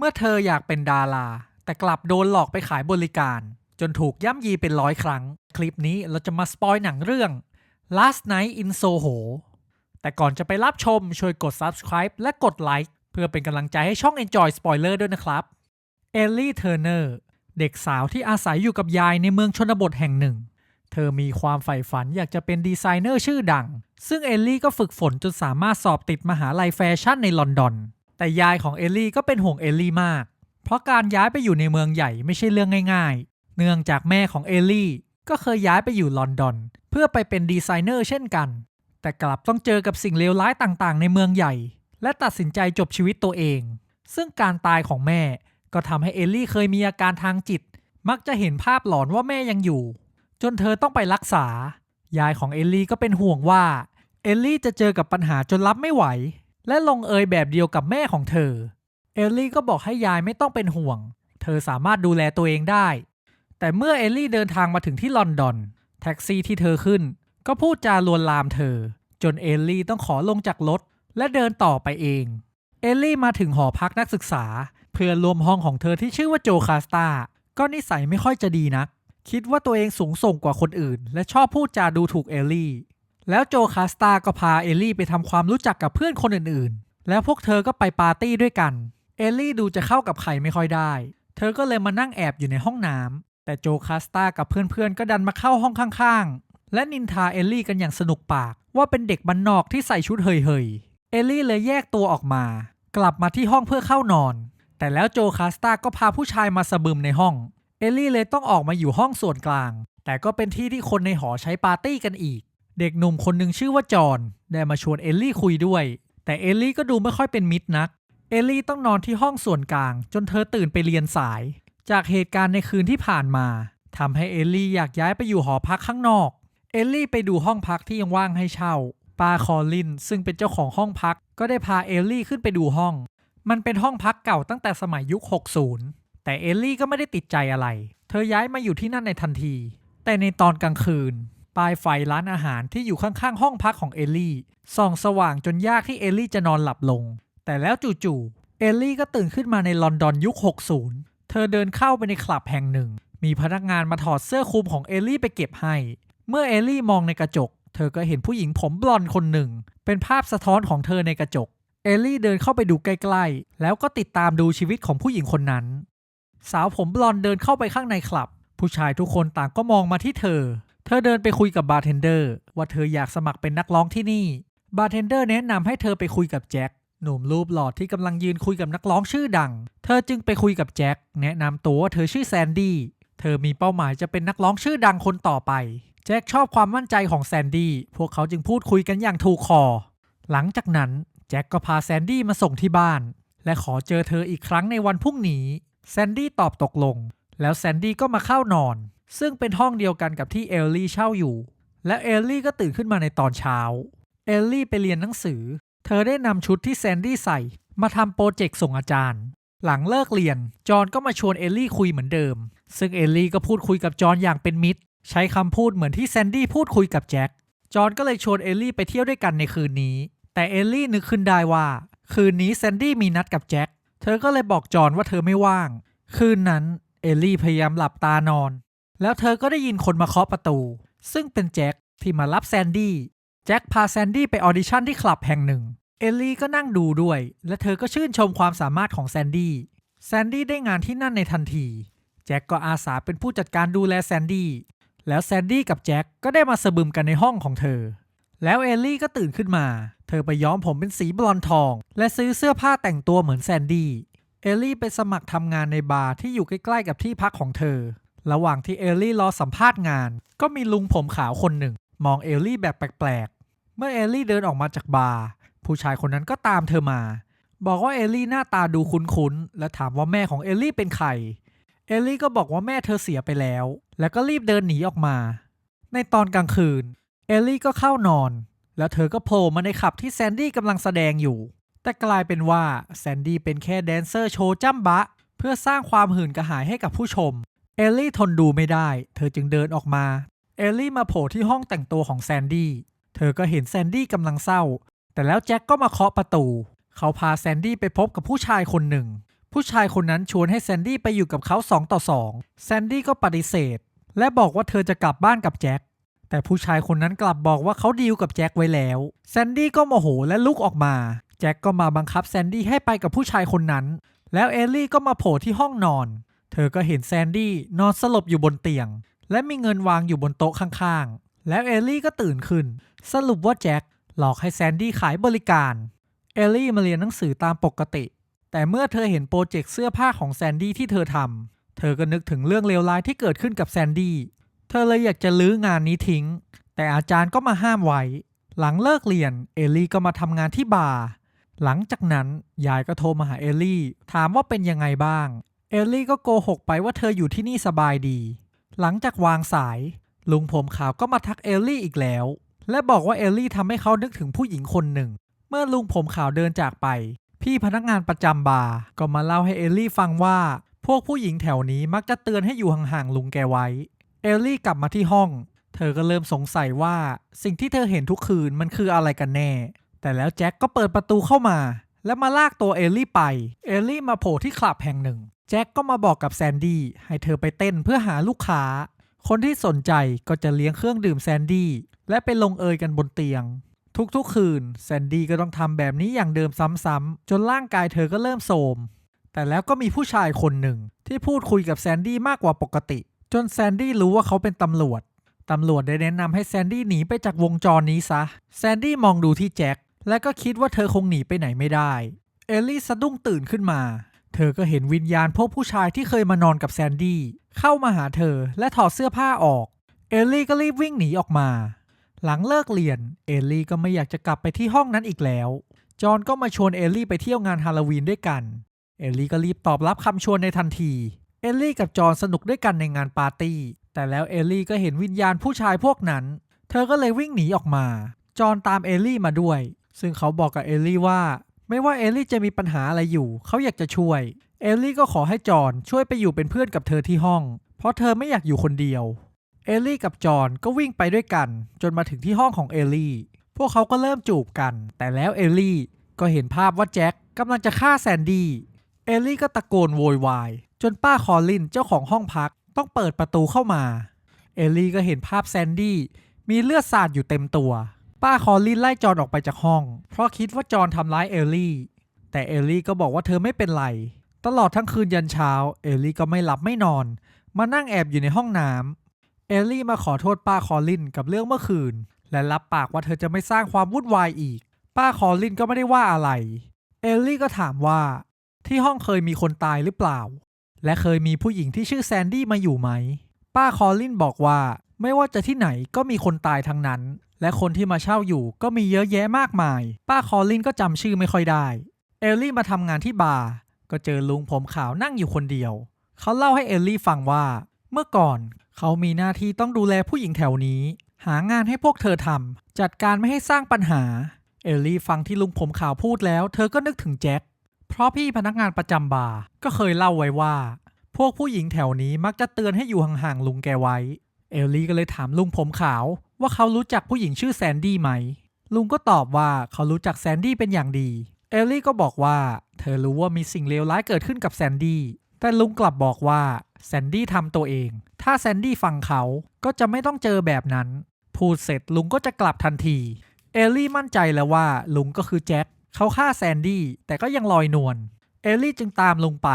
เมื่อเธออยากเป็นดารา แต่กลับโดนหลอกไปขายบริการ จนถูกย่ำยีเป็นร้อยครั้ง คลิปนี้เราจะมาสปอยหนังเรื่อง Last Night in Soho แต่ก่อนจะไปรับชมช่วยกด subscribe และกดไลค์เพื่อเป็นกำลังใจให้ช่อง Enjoy Spoiler ด้วยนะครับเอลลี่เทอร์เนอร์เด็กสาวที่อาศัยอยู่กับยายในเมืองชนบทแห่งหนึ่ง เธอมีความใฝ่ฝันอยากจะเป็นดีไซเนอร์ชื่อดัง ซึ่งเอลลี่ก็ฝึกฝนจนสามารถสอบติดมหาลัยแฟชั่นในลอนดอน แต่ยายของเอลลี่ก็เป็นห่วงเอลลี่มาก เพราะการย้ายไปอยู่ในเมืองใหญ่ไม่ใช่เรื่องง่าย ๆ เนื่องจากแม่ของเอลลี่ก็เคยย้ายไปอยู่ลอนดอน เพื่อไปเป็นดีไซเนอร์เช่นกัน แต่กลับต้องเจอกับสิ่งเลวร้ายต่างๆ ในเมืองใหญ่ และตัดสินใจจบชีวิตตัวเอง ซึ่งการตายของแม่ก็ทำให้เอลลี่เคยมีอาการทางจิต มักจะเห็นภาพหลอนว่าแม่ยังอยู่ จนเธอต้องไปรักษา ยายของเอลลี่ก็เป็นห่วงว่าเอลลี่จะเจอกับปัญหาจนรับไม่ไหว และลงเอยแบบเดียวกับแม่ของเธอ เอลลี่ก็บอกให้ยายไม่ต้องเป็นห่วง เธอสามารถดูแลตัวเองได้ แต่เมื่อเอลลี่เดินทางมาถึงที่ลอนดอน แท็กซี่ที่เธอขึ้น ก็พูดจาลวนลามเธอ จนเอลลี่ต้องขอลงจากรถและเดินต่อไปเอง เอลลี่มาถึงหอพักนักศึกษา เพื่อนรวมห้องของเธอที่ชื่อว่าโจคาสตาก็นิสัยไม่ค่อยจะดีนักคิดว่าตัวเองสูงส่งกว่าคนอื่น และชอบพูดจาดูถูกเอลลี่ แล้วโจคาสตาก็พาเอลลี่ไปทำความรู้จักกับเพื่อนคนอื่นๆ แล้วพวกเธอก็ไปปาร์ตี้ด้วยกัน เอลลี่ดูจะเข้ากับใครไม่ค่อยได้ เธอก็เลยมานั่งแอบอยู่ในห้องน้ำแต่โจคาสตากับเพื่อนๆ ก็ดันมาเข้าห้องข้างๆ และนินทาเอลลี่กันอย่างสนุกปาก ว่าเป็นเด็กบ้านนอกที่ใส่ชุดเฮยๆ เอลลี่เลยแยกตัวออกมา กลับมาที่ห้องเพื่อเข้านอน แต่แล้วโจคาสตาก็พาผู้ชายมาสะบึมในห้อง เอลลี่เลยต้องออกมาอยู่ห้องส่วนกลาง แต่ก็เป็นที่ที่คนในหอใช้ปาร์ตี้กันอีก เด็กหนุ่มคนหนึ่งชื่อว่าจอห์นได้มาชวนเอลลี่คุยด้วย แต่เอลลี่ก็ดูไม่ค่อยเป็นมิตรนัก เอลลี่ต้องนอนที่ห้องส่วนกลาง จนเธอตื่นไปเรียนสาย จากเหตุการณ์ในคืนที่ผ่านมาทำให้เอลลี่อยากย้ายไปอยู่หอพักข้างนอก เอลลี่ไปดูห้องพักที่ยังว่างให้เช่าปาคอลินซึ่งเป็นเจ้าของห้องพัก ก็ได้พาเอลลี่ขึ้นไปดูห้อง มันเป็นห้องพักเก่าตั้งแต่สมัยยุค 60 แต่เอลลี่ก็ไม่ได้ติดใจอะไร เธอย้ายมาอยู่ที่นั่นในทันที แต่ในตอนกลางคืน ปลายไฟร้านอาหารที่อยู่ข้างๆ ห้องพักของเอลลี่ส่องสว่างจนยากที่เอลลี่จะนอนหลับลง แต่แล้วจู่ๆเอลลี่ก็ตื่นขึ้นมาในลอนดอนยุค 60 เธอเดินเข้าไปในคลับแห่งหนึ่ง มีพนักงานมาถอดเสื้อคลุมของเอลลี่ไปเก็บให้ เมื่อเอลลี่มองในกระจก เธอก็เห็นผู้หญิงผมบลอนด์คนหนึ่ง เป็นภาพสะท้อนของเธอในกระจก เอลลี่เดินเข้าไปดูใกล้ๆ แล้วก็ติดตามดูชีวิตของผู้หญิงคนนั้น สาวผมบลอนด์เดินเข้าไปข้างในคลับ ผู้ชายทุกคนต่างก็มองมาที่เธอ เธอเดินไปคุยกับบาร์เทนเดอร์ว่าเธออยากสมัครเป็นนักร้องที่นี่ บาร์เทนเดอร์แนะนำให้เธอไปคุยกับแจ็คหนุ่มรูปหล่อที่กำลังยืนคุยกับนักร้องชื่อดัง เธอจึงไปคุยกับแจ็คแนะนำตัวว่าเธอชื่อแซนดี้ เธอมีเป้าหมายจะเป็นนักร้องชื่อดังคนต่อไป แจ็คชอบความมั่นใจของแซนดี้ พวกเขาจึงพูดคุยกันอย่างถูกคอ หลังจากนั้นแจ็คก็พาแซนดี้มาส่งที่บ้าน และขอเจอเธออีกครั้งในวันพรุ่งนี้ แซนดี้ตอบตกลง แล้วแซนดี้ก็มาเข้านอน ซึ่งเป็นห้องเดียวกันกับที่เอลลี่เช่าอยู่ และเอลลี่ก็ตื่นขึ้นมาในตอนเช้า เอลลี่ไปเรียนหนังสือ เธอได้นำชุดที่แซนดี้ใส่ มาทำโปรเจกต์ส่งอาจารย์ หลังเลิกเรียน จอห์นก็มาชวนเอลลี่คุยเหมือนเดิม ซึ่งเอลลี่ก็พูดคุยกับจอห์นอย่างเป็นมิตร ใช้คำพูดเหมือนที่แซนดี้พูดคุยกับแจ็ค จอห์นก็เลยชวนเอลลี่ไปเที่ยวด้วยกันในคืนนี้ แต่เอลลี่นึกขึ้นได้ว่า คืนนี้แซนดี้มีนัดกับแจ็ค เธอก็เลยบอกจอห์นว่าเธอไม่ว่าง คืนนั้นเอลลี่พยายามหลับตานอน แล้วเธอก็ได้ยินคนมาเคาะประตู ซึ่งเป็นแจ็คที่มารับแซนดี้แจ็คพาแซนดี้ไปออดิชั่นที่คลับแห่งหนึ่ง เอลลี่ก็นั่งดูด้วย และเธอก็ชื่นชมความสามารถของแซนดี้แซนดี้ได้งานที่นั่นในทันทีแจ็คก็อาสาเป็นผู้จัดการดูแลแซนดี้แล้วแซนดี้กับแจ็คก็ได้มาสบึมกันในห้องของเธอ แล้วเอลลี่ก็ตื่นขึ้นมา เธอไปย้อมผมเป็นสีบลอนด์ทอง และซื้อเสื้อผ้าแต่งตัวเหมือนแซนดี้เอลลี่ไปสมัครทำงานในบาร์ที่อยู่ใกล้ๆกับที่พักของเธอ ระหว่างที่เอลลี่รอสัมภาษณ์งาน ก็มีลุงผมขาวคนหนึ่ง มองเอลลี่แบบแปลกๆ เมื่อเอลลี่เดินออกมาจากบาร์ผู้ชายคนนั้นก็ตามเธอมา บอกว่าเอลลี่หน้าตาดูคุ้นๆ และถามว่าแม่ของเอลลี่เป็นใคร เอลลี่ก็บอกว่าแม่เธอเสียไปแล้ว แล้วก็รีบเดินหนีออกมา ในตอนกลางคืน เอลลี่ก็เข้านอน แล้วเธอก็โผล่มาในขับที่แซนดี้กำลังแสดงอยู่ แต่กลายเป็นว่าแซนดี้เป็นแค่แดนเซอร์โชว์จ้ำบะ เพื่อสร้างความหื่นกระหายให้กับผู้ชม เอลลี่ทนดูไม่ได้ เธอจึงเดินออกมา เอลลี่มาโผล่ที่ห้องแต่งตัวของแซนดี้ เธอก็เห็นแซนดี้กำลังเศร้า แต่แล้วแจ็คก็มาเคาะประตู เขาพาแซนดี้ไปพบกับผู้ชายคนหนึ่ง ผู้ชายคนนั้นชวนให้แซนดี้ไปอยู่กับเขา2ต่อ2แซนดี้ก็ปฏิเสธ และบอกว่าเธอจะกลับบ้านกับแจ็ค แต่ผู้ชายคนนั้นกลับบอกว่าเขาดีลกับแจ็คไว้แล้ว แซนดี้ก็โมโหและลุกออกมา แจ็คก็มาบังคับแซนดี้ให้ไปกับผู้ชายคนนั้น แล้วเอลลี่ก็มาโผล่ที่ห้องนอน เธอก็เห็นแซนดี้นอนสลบอยู่บนเตียง และมีเงินวางอยู่บนโต๊ะข้างๆ แล้วเอลลี่ก็ตื่นขึ้น สรุปว่าแจ็คหลอกให้แซนดี้ขายบริการ เอลลี่มาเรียนหนังสือตามปกติ แต่เมื่อเธอเห็นโปรเจกต์เสื้อผ้าของแซนดี้ที่เธอทำ เธอก็นึกถึงเรื่องเลวร้ายที่เกิดขึ้นกับแซนดี้ เธอเลยอยากจะลื้องานนี้ทิ้ง แต่อาจารย์ก็มาห้ามไว้ หลังเลิกเรียน เอลลี่ก็มาทำงานที่บาร์ หลังจากนั้นยายก็โทรมาหาเอลลี่ ถามว่าเป็นยังไงบ้าง เอลลี่ก็โกหกไปว่าเธออยู่ที่นี่สบายดี หลังจากวางสาย ลุงผมขาวก็มาทักเอลลี่อีกแล้ว และบอกว่าเอลลี่ทำให้เขานึกถึงผู้หญิงคนหนึ่ง เมื่อลุงผมขาวเดินจากไป พี่พนักงานประจำบาร์ก็มาเล่าให้เอลลี่ฟังว่า พวกผู้หญิงแถวนี้มักจะเตือนให้อยู่ห่างๆลุงแกไว้ เอลลี่กลับมาที่ห้อง เธอก็เริ่มสงสัยว่าสิ่งที่เธอเห็นทุกคืนมันคืออะไรกันแน่ แต่แล้วแจ็คก็เปิดประตูเข้ามา และมาลากตัวเอลลี่ไป เอลลี่มาโผล่ที่คลับแห่งหนึ่ง แจ็คก็มาบอกกับแซนดี้ให้เธอไปเต้นเพื่อหาลูกค้า คนที่สนใจก็จะเลี้ยงเครื่องดื่มแซนดี้และไปลงเอยกันบนเตียง ทุกๆคืนแซนดี้ก็ต้องทำแบบนี้อย่างเดิมซ้ำๆจนร่างกายเธอก็เริ่มโทรมแต่แล้วก็มีผู้ชายคนหนึ่งที่พูดคุยกับแซนดี้มากกว่าปกติ จนแซนดี้รู้ว่าเขาเป็นตำรวจ ตำรวจได้แนะนำให้แซนดี้หนีไปจากวงจรนี้ซะ แซนดี้มองดูที่แจ็คและก็คิดว่าเธอคงหนีไปไหนไม่ได้ เอลลี่สะดุ้งตื่นขึ้นมา เธอก็เห็นวิญญาณพวกผู้ชายที่เคยมานอนกับแซนดี้เข้ามาหาเธอและถอดเสื้อผ้าออก เอลลี่ก็รีบวิ่งหนีออกมา หลังเลิกเรียน เอลลี่ก็ไม่อยากจะกลับไปที่ห้องนั้นอีกแล้ว จอห์นก็มาชวนเอลลี่ไปเที่ยวงานฮาโลวีนด้วยกัน เอลลี่ก็รีบตอบรับคำชวนในทันที เอลลี่กับจอห์นสนุกด้วยกันในงานปาร์ตี้ แต่แล้วเอลลี่ก็เห็นวิญญาณผู้ชายพวกนั้น เธอก็เลยวิ่งหนีออกมา จอห์นตามเอลลี่มาด้วย ซึ่งเขาบอกกับเอลลี่ว่า ไม่ว่าเอลลี่จะมีปัญหาอะไรอยู่ เขาอยากจะช่วย เอลลี่ก็ขอให้จอนช่วยไปอยู่เป็นเพื่อนกับเธอที่ห้อง เพราะเธอไม่อยากอยู่คนเดียว เอลลี่กับจอนก็วิ่งไปด้วยกัน จนมาถึงที่ห้องของเอลลี่ พวกเขาก็เริ่มจูบกัน แต่แล้วเอลลี่ก็เห็นภาพว่าแจ็คกำลังจะฆ่าแซนดี้ เอลลี่ก็ตะโกนโวยวาย จนป้าคอลลินเจ้าของห้องพักต้องเปิดประตูเข้ามา เอลลี่ก็เห็นภาพแซนดี้มีเลือดสาดอยู่เต็มตัว ป้าคอลลินไล่จอนออกไปจากห้อง เพราะคิดว่าจอนทำร้ายเอลลี่ แต่เอลลี่ก็บอกว่าเธอไม่เป็นไร ตลอดทั้งคืนยันเช้า เอลลี่ก็ไม่หลับไม่นอน มานั่งแอบอยู่ในห้องน้ำเอลลี่มาขอโทษป้าคอลลินกับเรื่องเมื่อคืน และรับปากว่าเธอจะไม่สร้างความวุ่นวายอีก ป้าคอลลินก็ไม่ได้ว่าอะไร เอลลี่ก็ถามว่า ที่ห้องเคยมีคนตายหรือเปล่า และเคยมีผู้หญิงที่ชื่อแซนดี้มาอยู่ไหม ป้าคอลลินบอกว่าไม่ว่าจะที่ไหนก็มีคนตายทั้งนั้น และคนที่มาเช่าอยู่ก็มีเยอะแยะมากมาย ป้าคอลลินก็จำชื่อไม่ค่อยได้ เอลลี่มาทำงานที่บาร์ก็เจอลุงผมขาวนั่งอยู่คนเดียว เขาเล่าให้เอลลี่ฟังว่า เมื่อก่อนเขามีหน้าที่ต้องดูแลผู้หญิงแถวนี้ หางานให้พวกเธอทำจัดการไม่ให้สร้างปัญหา เอลลี่ฟังที่ลุงผมขาวพูดแล้ว เธอก็นึกถึงแจ็คเพราะพี่พนักงานประจำบาร์ก็เคยเล่าไว้ว่า พวกผู้หญิงแถวนี้มักจะเตือนให้อยู่ห่างๆลุงแกไว้ เอลลี่ก็เลยถามลุงผมขาว ว่าเขารู้จักผู้หญิงชื่อแซนดี้ไหม ลุงก็ตอบว่าเขารู้จักแซนดี้เป็นอย่างดี เอลลี่ก็บอกว่า เธอรู้ว่ามีสิ่งเลวร้ายเกิดขึ้นกับแซนดี้ แต่ลุงกลับบอกว่าแซนดี้ทำตัวเอง ถ้าแซนดี้ฟังเขาก็จะไม่ต้องเจอแบบนั้น พูดเสร็จลุงก็จะกลับทันที เอลลี่มั่นใจแล้วว่าลุงก็คือแจ็คเขาฆ่าแซนดี้แต่ก็ยังลอยนวล เอลลี่จึงตามลุงไป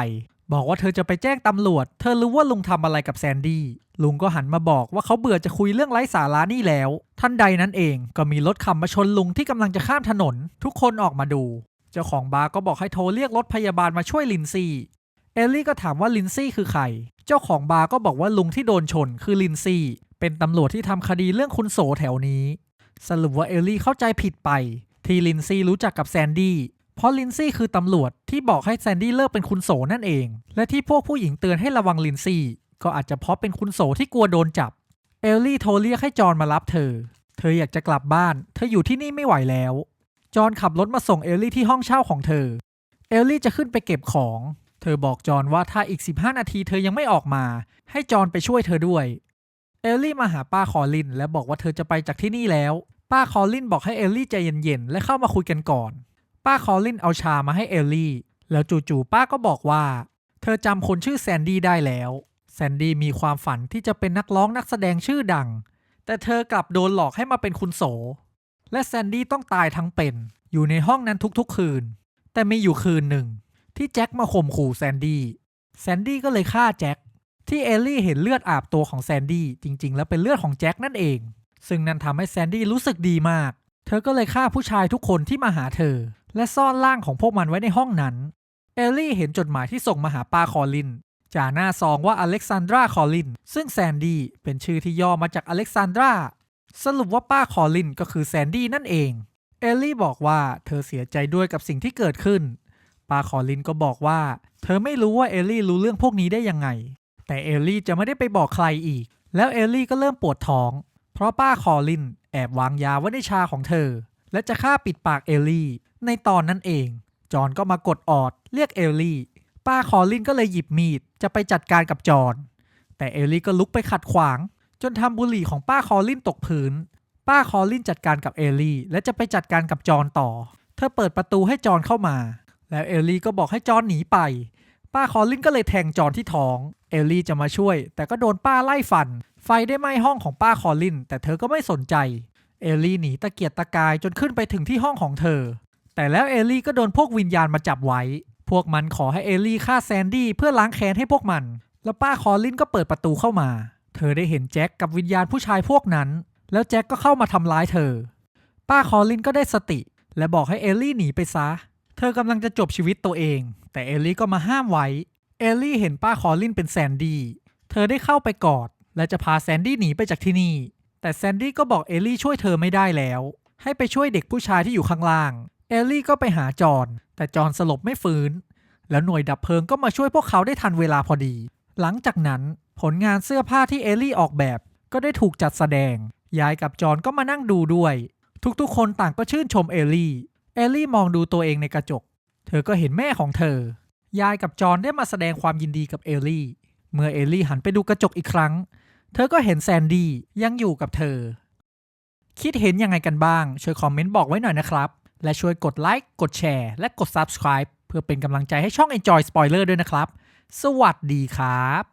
บอกว่าเธอจะไปแจ้งตำรวจ เธอรู้ว่าลุงทำอะไรกับแซนดี้ ลุงก็หันมาบอกว่าเขาเบื่อจะคุยเรื่องไร้สาระนี่แล้ว ท่านใดนั้นเองก็มีรถขับมาชนลุงที่กำลังจะข้ามถนน ทุกคนออกมาดู เจ้าของบาร์ก็บอกให้โทรเรียกรถพยาบาลมาช่วยลินซี่ เอลลี่ก็ถามว่าลินซี่คือใคร เจ้าของบาร์ก็บอกว่าลุงที่โดนชนคือลินซี่ เป็นตำรวจที่ทำคดีเรื่องคุณโสแถวนี้ สรุปว่าเอลลี่เข้าใจผิดไป ที่ลินซี่รู้จักกับแซนดี้ เพราะลินซี่คือตำรวจที่บอกให้แซนดี้เลิกเป็นคุณโสนั่นเอง และที่พวกผู้หญิงเตือนให้ระวังลินซี่ ก็อาจจะเพราะเป็นคุณโสที่กลัวโดนจับ เอลลี่โทรเรียกให้จอห์นมารับเธอ เธออยากจะกลับบ้าน เธออยู่ที่นี่ไม่ไหวแล้ว จอห์นขับรถมาส่งเอลลี่ที่ห้องเช่าของเธอ เอลลี่จะขึ้นไปเก็บของ เธอบอกจอห์นว่าถ้าอีก 15 นาทีเธอยังไม่ออกมา ให้จอห์นไปช่วยเธอด้วย เอลลี่มาหาป้าคอลลิน และบอกว่าเธอจะไปจากที่นี่แล้ว ป้าคอลินบอกให้เอลลี่ใจเย็นๆและเข้ามาคุยกันก่อน ป้าคอลลินเอาชามาให้เอลลี่ แล้วจู่ๆป้าก็บอกว่า เธอจำคนชื่อแซนดี้ได้แล้ว แซนดี้มีความฝันที่จะเป็นนักร้องนักแสดงชื่อดัง แต่เธอกลับโดนหลอกให้มาเป็นคุณโส และแซนดี้ต้องตายทั้งเป็น อยู่ในห้องนั้นทุกๆคืน แต่มีอยู่คืนหนึ่ง ที่แจ็คมาข่มขู่แซนดี้ แซนดี้ก็เลยฆ่าแจ็ค ที่เอลลี่เห็นเลือดอาบตัวของแซนดี้จริง ๆ แล้วเป็นเลือดของแจ็คนั่นเอง ซึ่งนั่นทำให้แซนดี้รู้สึกดีมาก เธอก็เลยฆ่าผู้ชายทุกคนที่มาหาเธอ และซ่อนร่างของพวกมันไว้ในห้องนั้น เอลลี่เห็นจดหมายที่ส่งมาหาป้าคอลินจ่าหน้าซองว่าอเล็กซานดราคอลิน ซึ่งแซนดี้เป็นชื่อที่ย่อมาจากอเล็กซานดรา สรุปว่าป้าคอลินก็คือแซนดี้นั่นเอง เอลลี่บอกว่าเธอเสียใจด้วยกับสิ่งที่เกิดขึ้น ป้าคอลินก็บอกว่า เธอไม่รู้ว่าเอลลี่รู้เรื่องพวกนี้ได้ยังไง แต่เอลลี่จะไม่ได้ไปบอกใครอีก แล้วเอลลี่ก็เริ่มปวดท้อง เพราะป้าคอลินแอบวางยาไว้ในชาของเธอ และจะฆ่าปิดปากเอลลี่ ในตอนนั้นเอง จอห์นก็มากดออด เรียกเอลลี่ ป้าคอลินก็เลยหยิบมีดจะไปจัดการกับจอห์นแต่เอลลี่ก็ลุกไปขัดขวาง จนทำบุหรี่ของป้าคอลินตกพื้น ป้าคอลินจัดการกับเอลลี่ และจะไปจัดการกับจอห์นต่อ เธอเปิดประตูให้จอห์นเข้ามา แล้วเอลลี่ก็บอกให้จอห์นหนีไป ป้าคอลินก็เลยแทงจอห์นที่ท้อง เอลลี่จะมาช่วย แต่ก็โดนป้าไล่ฟัน ไฟได้ไหม้ห้องของป้าคอลิน แต่เธอก็ไม่สนใจ เอลลี่หนีตะเกียกตะกายจนขึ้นไปถึงที่ห้องของเธอ แต่แล้วเอลลี่ก็โดนพวกวิญญาณมาจับไว้ พวกมันขอให้เอลลี่ฆ่าแซนดี้เพื่อล้างแค้นให้พวกมัน แล้วป้าคอลินก็เปิดประตูเข้ามา เธอได้เห็นแจ็คกับวิญญาณผู้ชายพวกนั้น แล้วแจ็คก็เข้ามาทำร้ายเธอ ป้าคอลินก็ได้สติ และบอกให้เอลลี่หนีไปซะ เธอกำลังจะจบชีวิตตัวเอง แต่เอลลี่ก็มาห้ามไว้ เอลลี่เห็นป้าคอลินเป็นแซนดี้ เธอได้เข้าไปกอด และจะพาแซนดี้หนีไปจากที่นี่ แต่แซนดี้ก็บอกเอลลี่ช่วยเธอไม่ได้แล้ว ให้ไปช่วยเด็กผู้ชายที่อยู่ข้างล่าง เอลลี่ก็ไปหาจอห์นแต่จอห์นสลบไม่ฟื้น แล้วหน่วยดับเพลิงก็มาช่วยพวกเขาได้ทันเวลาพอดี หลังจากนั้นผลงานเสื้อผ้าที่เอลลี่ออกแบบ ก็ได้ถูกจัดแสดง ยายกับจอห์นก็มานั่งดูด้วย ทุกๆ คนต่างก็ชื่นชมเอลลี่ เอลลี่มองดูตัวเองในกระจก เธอก็เห็นแม่ของเธอ ยายกับจอห์นได้มาแสดงความยินดีกับเอลลี่ เมื่อเอลลี่หันไปดูกระจกอีกครั้ง เธอก็เห็นแซนดี้ยังอยู่กับเธอ คิดเห็นยังไงกันบ้าง ช่วยคอมเมนต์บอกไว้หน่อยนะครับ และช่วยกดไลค์กดแชร์และกด Subscribe เพื่อเป็นกำลังใจให้ช่อง Enjoy Spoiler ด้วยนะครับ สวัสดีครับ